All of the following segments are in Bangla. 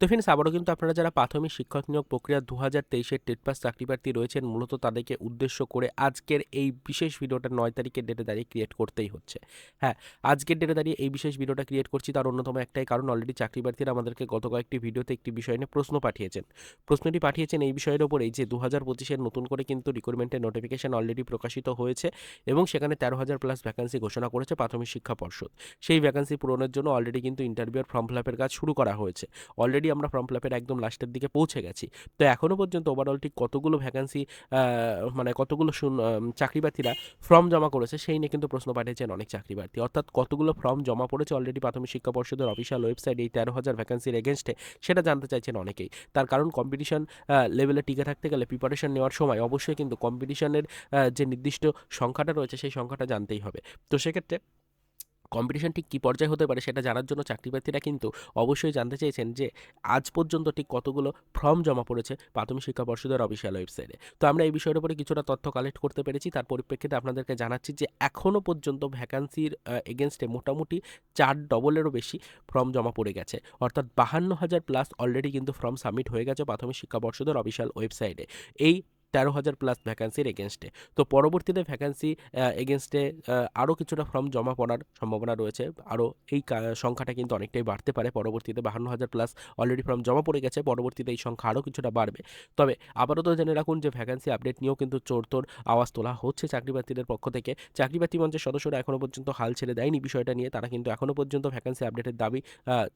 তো ফ্রেন্ডস আবারও কিন্তু আপনারা যারা প্রাথমিক শিক্ষক নিয়োগ প্রক্রিয়া দু হাজার তেইশের টেট পাস চাকরি প্রার্থী রয়েছেন, মূলত তাদেরকে উদ্দেশ্য করে আজকের এই বিশেষ ভিডিওটা নয় তারিখের ডেটে দাঁড়িয়ে ক্রিয়েট করতেই হচ্ছে। হ্যাঁ আজকের ডেটে দাঁড়িয়ে এই বিশেষ ভিডিওটা ক্রিয়েট করছি, তার অন্যতম একটাই কারণ অলরেডি চাকরি প্রার্থীরা আমাদেরকে গত কয়েকটি ভিডিওতে একটি বিষয় নিয়ে প্রশ্ন পাঠিয়েছেন। প্রশ্নটি পাঠিয়েছেন এই বিষয়ের ওপরেই যে দু হাজার পঁচিশের নতুন করে কিন্তু রিক্রুটমেন্টের নোটিফিকেশন অলরেডি প্রকাশিত হয়েছে এবং সেখানে তেরো হাজার প্লাস ভ্যাকান্সি ঘোষণা করেছে প্রাথমিক শিক্ষা পর্ষদ। সেই ভ্যাকান্সি পূরণের জন্য অলরেডি কিন্তু ইন্টারভিউর ফর্ম ফিল আপের কাজ শুরু করা হয়েছে। অলরেডি আমরা ফর্ম ফিল আপের একদম লাস্টের দিকে পৌঁছে গেছি। তো এখনও পর্যন্ত ওভারঅল ঠিক কতগুলো ভ্যাকান্সি মানে কতগুলো চাকরি প্রার্থীরা ফর্ম জমা করেছে সেই নিয়ে কিন্তু প্রশ্ন পাঠিয়েছেন অনেক চাকরি প্রার্থী অর্থাৎ কতগুলো ফর্ম জমা পড়েছে অলরেডি প্রাথমিক শিক্ষা পর্ষদের অফিসিয়াল ওয়েবসাইট এই তেরো হাজার ভ্যাকান্সির এগেনস্টে সেটা জানতে চাইছেন অনেকেই। তার কারণ কম্পিটিশন লেভেলে টিকে থাকতে গেলে প্রিপারেশন নেওয়ার সময় অবশ্যই কিন্তু কম্পিটিশনের যে নির্দিষ্ট সংখ্যাটা রয়েছে সেই সংখ্যাটা জানতেই হবে। তো সেক্ষেত্রে কম্পিটিশন ঠিক কী পর্যায়ে হতে পারে সেটা জানার জন্য চাকরি প্রার্থীরা কিন্তু অবশ্যই জানতে চেয়েছেন যে আজ পর্যন্ত ঠিক কতগুলো ফর্ম জমা পড়েছে প্রাথমিক শিক্ষা পর্ষদের অফিসিয়াল ওয়েবসাইটে তো আমরা এই বিষয়ের উপরে কিছুটা তথ্য কালেক্ট করতে পেরেছি। তার পরিপ্রেক্ষিতে আপনাদেরকে জানাচ্ছি যে এখনও পর্যন্ত ভ্যাকান্সির এগেনস্টে মোটামুটি চার ডবলেরও বেশি ফর্ম জমা পড়ে গেছে। অর্থাৎ বাহান্ন হাজার প্লাস অলরেডি কিন্তু ফর্ম সাবমিট হয়ে গেছে প্রাথমিক শিক্ষা পর্ষদের অফিসিয়াল ওয়েবসাইটে এই তেরো হাজার প্লাস ভ্যাকান্সির এগেনস্টে তো পরবর্তীতে ভ্যাকান্সি এগেনস্টে আরও কিছুটা ফর্ম জমা পড়ার সম্ভাবনা রয়েছে। আরও এই সংখ্যাটা কিন্তু অনেকটাই বাড়তে পারে। পরবর্তীতে বাহান্ন হাজার প্লাস অলরেডি ফর্ম জমা পড়ে গেছে। পরবর্তীতে এই সংখ্যা আরও কিছুটা বাড়বে। তবে আপাতত জেনে রাখুন যে ভ্যাকান্সি আপডেট নিয়েও কিন্তু চোরতোর আওয়াজ তোলা হচ্ছে চাকরি প্রার্থীদের পক্ষ থেকে। চাকরি প্রার্থী মঞ্চের সদস্যরা এখনও পর্যন্ত হাল ছেড়ে দেয়নি বিষয়টা নিয়ে। তারা কিন্তু এখনও পর্যন্ত ভ্যাকান্সি আপডেটের দাবি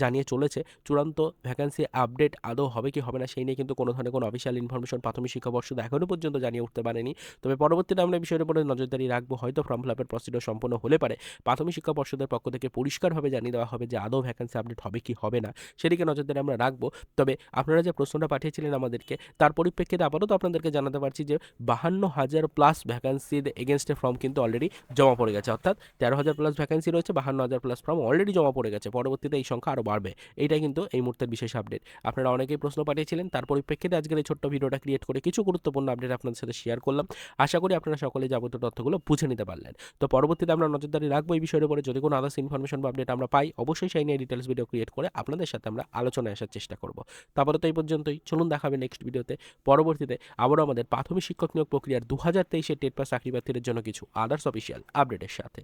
জানিয়ে চলেছে। চূড়ান্ত ভ্যাকান্সি আপডেট আদৌ হবে কি হবে না, সেই নিয়ে কিন্তু কোনো ধরনের কোনো অফিসিয়াল ইনফরমেশন প্রাথমিক শিক্ষা পর্ষদ এখনও পর্যন্ত জানিয়ে উঠতে পারেনি। তবে পরবর্তীতে আমরা বিষয়ের উপরে নজরদারি রাখব। হয়তো ফর্ম ফিল আপের সম্পন্ন হলে পারে। প্রাথমিক শিক্ষা পর্ষদের পক্ষ থেকে পরিষ্কারভাবে জানিয়ে দেওয়া হবে যে আদৌ ভ্যাকান্সি আপডেট হবে কি হবে না, সেদিকে নজরদারি আমরা রাখব। তবে আপনারা যে প্রশ্নটা পাঠিয়েছিলেন আমাদেরকে, তার পরিপ্রেক্ষিতে আপাতত আপনাদেরকে জানাতে পারছি যে বাহান্ন হাজার প্লাস ভ্যাকান্সির এগেনস্টে ফর্ম কিন্তু অলরেডি জমা পড়ে গেছে। অর্থাৎ তেরো হাজার প্লাস ভ্যাকান্সি রয়েছে, বাহান্ন হাজার প্লাস ফর্ম অলরেডি জমা পড়ে গেছে। পরবর্তীতে এই সংখ্যা আরও বাড়বে। এইটাই কিন্তু এই মুহূর্তের বিশেষ আপডেট আপনারা অনেকেই প্রশ্ন পাঠিয়েছিলেন, তার পরিপ্রেক্ষিতে আজকের এই ছোট্ট ভিডিওটা ক্রিয়েট করে কিছু গুরুত্বপূর্ণ আপডেট আপনাদের সাথে শেয়ার করলাম। আশা করি আপনারা সকলে যাবতীয় তথ্যগুলো বুঝে নিতে পারলেন। তো পরবর্তীতে আমরা নজরদারি রাখব এই বিষয়ের উপরে। যদি কোনো আদার্স ইনফরমেশন বা আপডেট আমরা পাই, অবশ্যই সেই নিয়ে ডিটেলস ভিডিও ক্রিয়েট করে আপনাদের সাথে আমরা আলোচনায় আসার চেষ্টা করব। তারপরে তো এই পর্যন্তই। চলুন দেখাবে নেক্সট ভিডিওতে পরবর্তীতে আবারও আমাদের প্রাথমিক শিক্ষক নিয়োগ প্রক্রিয়ার দু হাজার তেইশের টেট পাস চাকরি প্রার্থীদের জন্য কিছু আদার্স অফিসিয়াল আপডেটের সাথে।